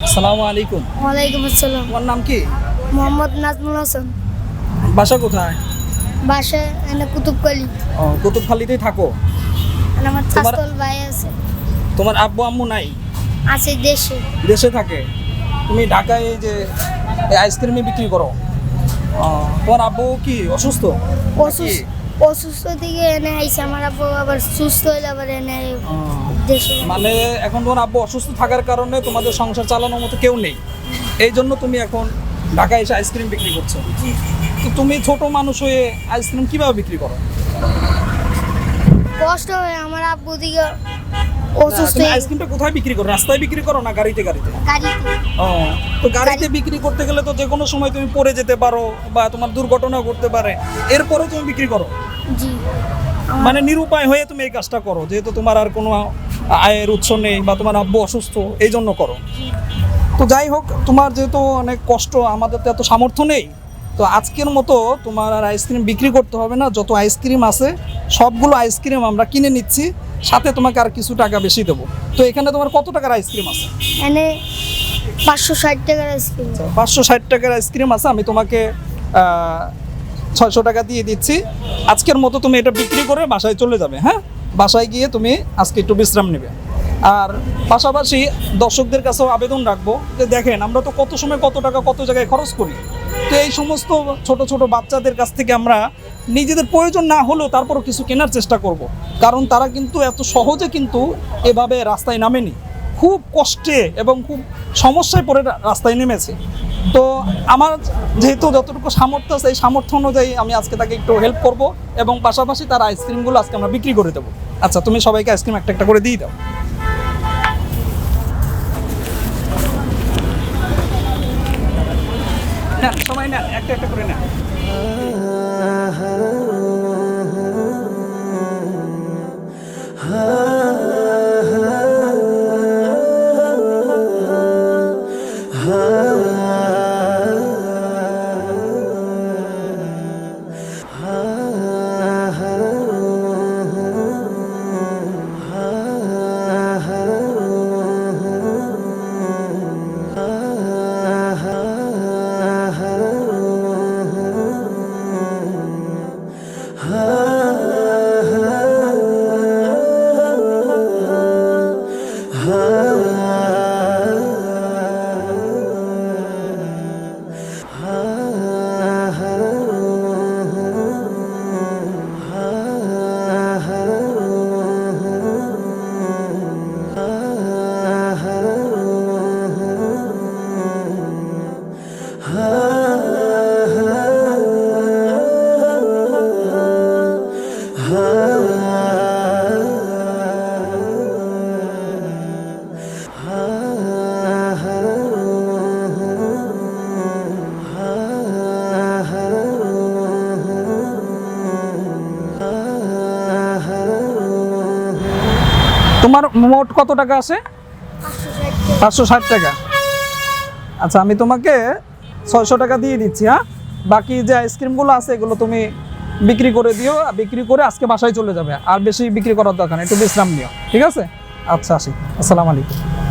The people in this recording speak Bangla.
আসসালামু আলাইকুম। ওয়ালাইকুম আসসালাম। তোমার নাম কি? মোহাম্মদ নাজমুল হাসান। বাসা কোথায়? বাসায় এনে কুতুবকালী ও কুতুবখালিতেই থাকো। আর আমার তোমার- ভাই আছে। তোমার আব্বু আম্মু নাই? আছে দেশে। দেশে থাকে? তুমি ঢাকায় এই যে এই আইসক্রিমই বিক্রি করো। ও, তোমার আব্বু কি অসুস্থ? অসুস্থ অসুস্থ থেকে এনে আইছে। আমার আব্বু আবার সুস্থ হইলে আবার এনে ও, মানে এখন তোমার আব্বু অসুস্থ থাকার কারণে তোমাদের সংসার চালানোর মতো কেউ নেই। এই জন্য তুমি এখন ঢাকায় এসে আইসক্রিম বিক্রি করছ। তো তুমি ছোট মানুষ হয়ে আইসক্রিম কীভাবে বিক্রি করো? কষ্ট হয় আমার আব্বু দিকে অসুস্থ আইসক্রিমটা কোথায় বিক্রি করো? রাস্তায় বিক্রি করো না গাড়িতে গাড়িতে? গাড়িতে। ও তো গাড়িতে। বিক্রি করতে গেলে তো যে কোনো সময় তুমি পড়ে যেতে পারো বা তোমার দুর্ঘটনা ঘটতে পারে। এরপরে তুমি বিক্রি করো? জি। মানে নিরুপায় হয়ে তুমি এই কাজটা করো যেহেতু তোমার আর কোনো আয়ের উৎস নেই বা তোমার আব্বু অসুস্থ এই জন্য করো। তো যাই হোক তোমার যেহেতু অনেক কষ্ট আমাদের তো এত সামর্থ্য নেই তো আজকের মতো তোমার আর আইসক্রিম বিক্রি করতে হবে না যত আইসক্রিম আছে সবগুলো আইসক্রিম আমরা কিনে নিচ্ছি সাথে তোমাকে আর কিছু টাকা বেশি দেবো। তো এখানে তোমার কত টাকার আইসক্রিম আছে? এনে পাঁচশো ষাট টাকার আইসক্রিম। পাঁচশো ষাট টাকার আইসক্রিম আছে আমি তোমাকে ছয়শো টাকা দিয়ে দিচ্ছি। আজকের মতো তুমি এটা বিক্রি করে বাসায় চলে যাবে হ্যাঁ? বাসায় গিয়ে তুমি আজকে একটু বিশ্রাম নেবে। আর পাশাপাশি দর্শকদের কাছেও আবেদন রাখব যে দেখেন, আমরা তো কত সময় কত টাকা কত জায়গায় খরচ করি। তো এই সমস্ত ছোট ছোট বাচ্চাদের কাছ থেকে আমরা নিজেদের প্রয়োজন না হলেও তারপরও কিছু কেনার চেষ্টা করব। কারণ তারা কিন্তু এত সহজে কিন্তু এভাবে রাস্তায় নামেনি। খুব কষ্টে এবং খুব সমস্যায় পড়ে রাস্তায় নেমেছে। তো আমার যেহেতু যতটুকু সামর্থ্য আছে, এই সামর্থ্য অনুযায়ী আমি আজকে তাকে একটু হেল্প করব এবং পাশাপাশি তার আইসক্রিমগুলো আজকে আমরা বিক্রি করে দেবো। আচ্ছা তুমি সবাইকে আইসক্রিম একটা একটা করে দিয়ে দাও। সময় না একটা একটা করে নেন। তোমার মোট কত টাকা আছে? পাঁচশো ষাট। টাকা। আচ্ছা আমি তোমাকে ছয়শো টাকা দিয়ে দিচ্ছি হ্যাঁ? বাকি যে আইসক্রিমগুলো আছে এগুলো তুমি বিক্রি করে দিও বিক্রি করে আজকে বাসায় চলে যাবে। আর বেশি বিক্রি করার দরকার একটু বিশ্রাম নিও, ঠিক আছে? আচ্ছা আসি। আসসালামু আলাইকুম।